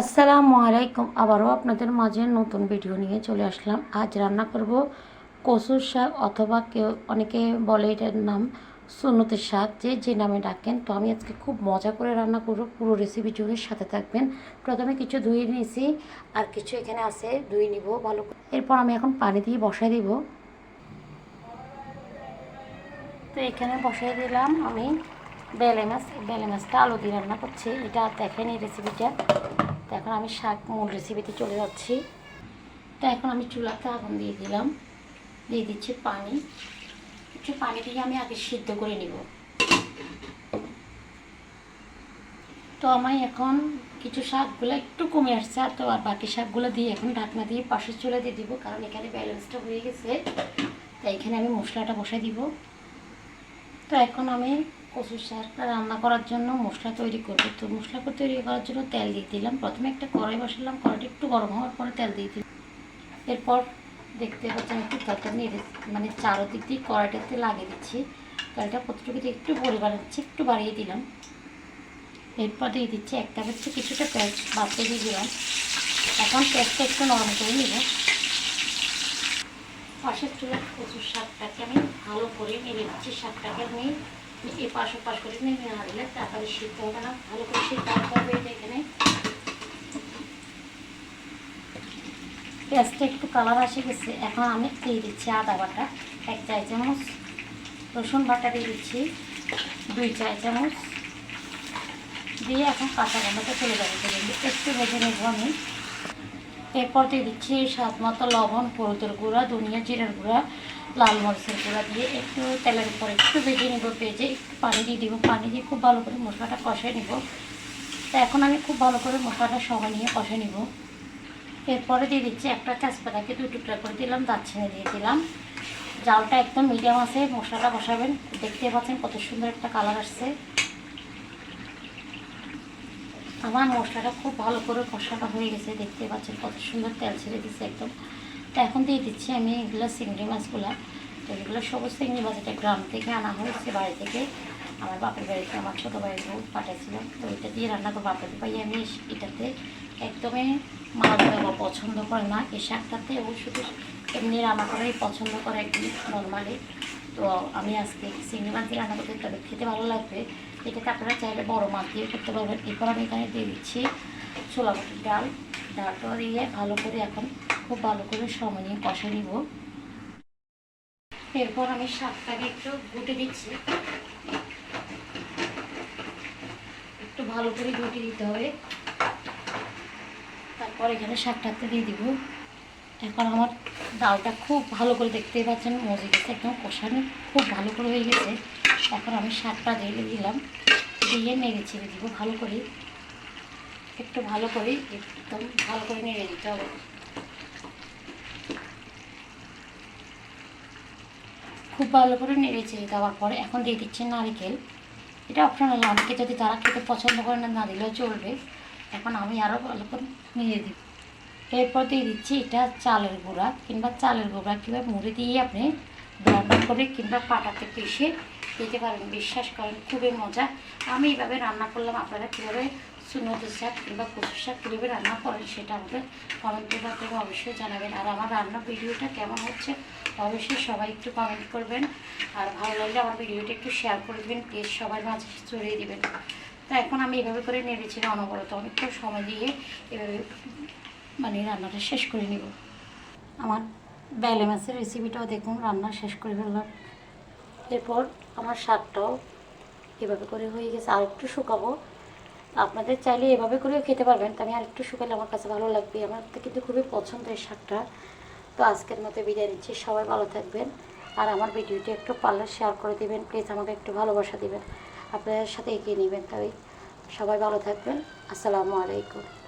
আসসালামু আলাইকুম। আবারও আপনাদের মাঝে নতুন ভিডিও নিয়ে চলে আসলাম। আজ রান্না করব কচুর শাক অথবা কেউ অনেকে বলে এটার নাম সুন্নতের শাক, যে যে নামে ডাকেন। তো আমি আজকে খুব মজা করে রান্না করব। পুরো রেসিপি জুড়ে সাথে থাকবেন। প্রথমে কিছু ধুয়ে নিয়েছি আর কিছু এখানে আছে, ধুয়ে নিব ভালো করে। এরপর আমি এখন পানি দিয়ে বসাই দিব। তো এখানে বসাই দিলাম আমি বেলে মাছ। বেলে মাছটা আলু দিয়ে রান্না করছি। এটা দেখেন এই রেসিপিটা তো এখন আমি শাক মূল রেসিপিতে চলে যাচ্ছি। তো এখন আমি চুলাতে আগুন দিয়ে দিলাম। দিয়ে দিচ্ছি পানি। একটু পানি দিয়ে আমি আগে সিদ্ধ করে নিব। তো আমি এখন কিছু শাকগুলো একটু কমে আসছে, আর তো আর বাকি শাকগুলো দিয়ে এখন ঢাকনা দিয়ে পাশের চুলা দিয়ে দিব, কারণ এখানে ব্যালেন্সটা হয়ে গেছে। তাই এখানে আমি মশলাটা বসাই দিব। তো এখন আমি কচুর শাকটা রান্না করার জন্য মশলা তৈরি করব। তো মশলা তৈরি করার জন্য তেল দিয়ে দিলাম। প্রথমে একটা কড়াই বসালাম। কড়াইটা একটু গরম হওয়ার পরে তেল দিয়ে দিলাম। এরপর দেখতে পাচ্ছেন একটু তরকারি নেড়ে মানে চারোদিক দিয়ে কড়াইটাতে লাগিয়ে দিচ্ছি। তেলটা দিয়ে একটু পরিমাণ দিচ্ছি একটু বাড়িয়ে দিলাম। এরপর দিয়ে দিচ্ছি একটা হচ্ছে কিছুটা পেঁয়াজ বাড়তে দিয়ে দিলাম। এখন পেঁয়াজটা একটু নরম করে নিব। পাশের চুলার কচুর শাকটাকে আমি ভালো করে নিয়ে দিচ্ছি। শাকটাকে আমি এ পাশ পাশ করে নেমে দিলে তারপরে সিদ্ধ হবে না, ভালো করে সিদ্ধ হবে এখানে পেঁয়াজটা একটু কালার আসে গেছে, এখন আমি দিয়ে দিচ্ছি আদা বাটা, এক চাই চামচ রসুন বাটা দিয়ে দিচ্ছি, দুই চাই চামচ। দিয়ে এখন কাঁচা গন্ধটা চলে যাবে, একটু ভেজে নেব আমি। এরপর দিয়ে দিচ্ছি স্বাদ মতো লবণ, হলুদের গুঁড়া, ধনিয়া, জিরার গুঁড়া, লাল মরিচের গুঁড়া দিয়ে একটু তেলের উপর একটু ভেজে নিব, ভেজে একটু পানি দিয়ে দিব। পানি দিয়ে খুব ভালো করে মশলাটা কষাই নিব। তো এখন আমি খুব ভালো করে মশলাটা সময় নিয়ে কষে নিব। এরপরে দিয়ে দিচ্ছি একটা তেজপাতাকে দু টুকরা করে দিলাম, দারচিনি দিয়ে দিলাম। জালটা একদম মিডিয়াম আছে, মশলাটা বসাবেন। দেখতে পাচ্ছেন কত সুন্দর একটা কালার আসছে। আমার মশলাটা খুব ভালো করে কষাটা হয়ে গেছে দেখতে পাচ্ছেন কত সুন্দর তেল ছেড়ে দিচ্ছে একদম। তো এখন দিয়ে দিচ্ছি আমি এগুলো চিংড়ি মাছগুলো। তো এগুলো সবুজ চিংড়ি মাছ, এটা গ্রাম থেকে আনা হয়েছে, বাড়ি থেকে আমার বাপের বাড়িতে, আমার ছোটো ভাইয়ের বউ পাঠাইছিলাম তো এটা দিয়ে রান্না করব। বাপের ভাই আমি এটাতে একদমই মাছ দেওয়া পছন্দ করে না। এই শাকটাতে ও শুধু এমনি রান্না করাই পছন্দ করে একদিন নর্মালি। তো আমি আজকে চিংড়ি মাছ দিয়ে রান্না করতে, তবে খেতে ভালো লাগবে। এটাকে আপনারা চাইলে বড় মাছ দিয়ে করতে পারবেন। এরপর আমি এখানে দিয়ে দিচ্ছি ছোলা বুটির ডাল। ডালটা দিয়ে ভালো করে এখন খুব ভালো করে সময় নিয়ে কষে নিব। এরপর আমি শাকটাকে একটু গুটে দিচ্ছি। একটু ভালো করে গুটে দিতে হবে। তারপর এখানে শাকটাতে দিয়ে দিব। এখন আমার ডালটা খুব ভালো করে দেখতেই পাচ্ছেন মজে গেছে একদম কষানো খুব ভালো করে হয়ে গেছে। এখন আমি শাকটা দিয়ে দিলাম, দিয়ে নেড়ে ছেড়ে দিব ভালো করে। একটু ভালো করে, একদম ভালো করে নেড়ে দিতে হবে। খুব ভালো করে নেড়ে ছেড়ে দেওয়ার পরে এখন দিয়ে দিচ্ছি নারিকেল। এটা অপশনাল অনেকে যদি তারা খেতে পছন্দ করে না না দিলেও চলবে। এখন আমি আরও ভালো করে নিয়ে দিব এরপর দিয়ে দিচ্ছি এটা চালের গুঁড়া কিংবা চালের গুঁড়া কিংবা মুড়ি দিয়ে আপনি ব্লেন্ডার করে কিংবা পাটাতে পিষে দিতে পারেন। বিশ্বাস করেন, খুবই মজা। আমি এইভাবে রান্না করলাম। আপনারা কীভাবে সুনতের শাক কিংবা কচুর শাক কীভাবে রান্না করেন সেটা আমাকে কমেন্টের মাধ্যমে অবশ্যই জানাবেন। আর আমার রান্না ভিডিওটা কেমন হচ্ছে অবশ্যই সবাই একটু কমেন্ট করবেন। আর ভালো লাগলে আমার ভিডিওটা একটু শেয়ার করে দেবেন। প্লিজ সবার মাঝে ছড়িয়ে দেবেন। তো এখন আমি এভাবে করে নেড়েছি অনবরত অনেকটা সময় দিয়ে এভাবে মানে রান্নাটা শেষ করে নিব। আমার বেলে মাছের রেসিপিটাও দেখুন, রান্না শেষ করে ফেললাম। এরপর আমার শাকটাও এভাবে করে হয়ে গেছে। আর একটু শুকাবো। আপনাদের চাইলে এভাবে করেও খেতে পারবেন, তো আমি আর একটু শুকালে আমার কাছে ভালো লাগবে। আমার তো কিন্তু খুবই পছন্দ এই শাকটা তো আজকের মতো বিদায় নিচ্ছি। সবাই ভালো থাকবেন। আর আমার ভিডিওটি একটু পারলে শেয়ার করে দিবেন। প্লিজ আমাকে একটু ভালোবাসা দিবেন। আপনাদের সাথে এগিয়ে নেবেন। তাই সবাই ভালো থাকবেন। আসসালামু আলাইকুম।